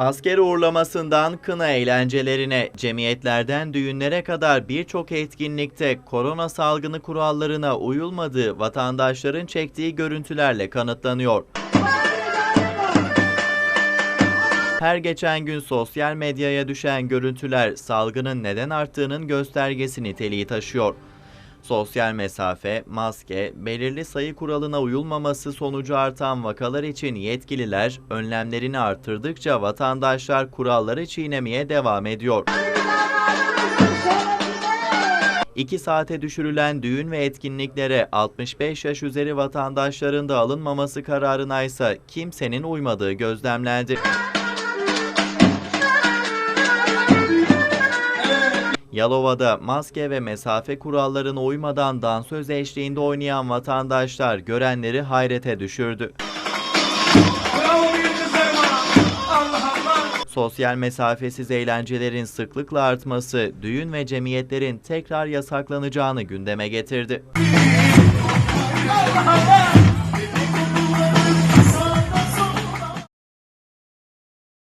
Asker uğurlamasından kına eğlencelerine, cemiyetlerden düğünlere kadar birçok etkinlikte korona salgını kurallarına uyulmadığı vatandaşların çektiği görüntülerle kanıtlanıyor. Her geçen gün sosyal medyaya düşen görüntüler salgının neden arttığının göstergesi niteliği taşıyor. Sosyal mesafe, maske, belirli sayı kuralına uyulmaması sonucu artan vakalar için yetkililer önlemlerini artırdıkça vatandaşlar kuralları çiğnemeye devam ediyor. 2 saate düşürülen düğün ve etkinliklere 65 yaş üzeri vatandaşların da alınmaması kararına ise kimsenin uymadığı gözlemlendi. Yalova'da maske ve mesafe kurallarına uymadan dansöz eşliğinde oynayan vatandaşlar görenleri hayrete düşürdü. Sosyal mesafesiz eğlencelerin sıklıkla artması, düğün ve cemiyetlerin tekrar yasaklanacağını gündeme getirdi.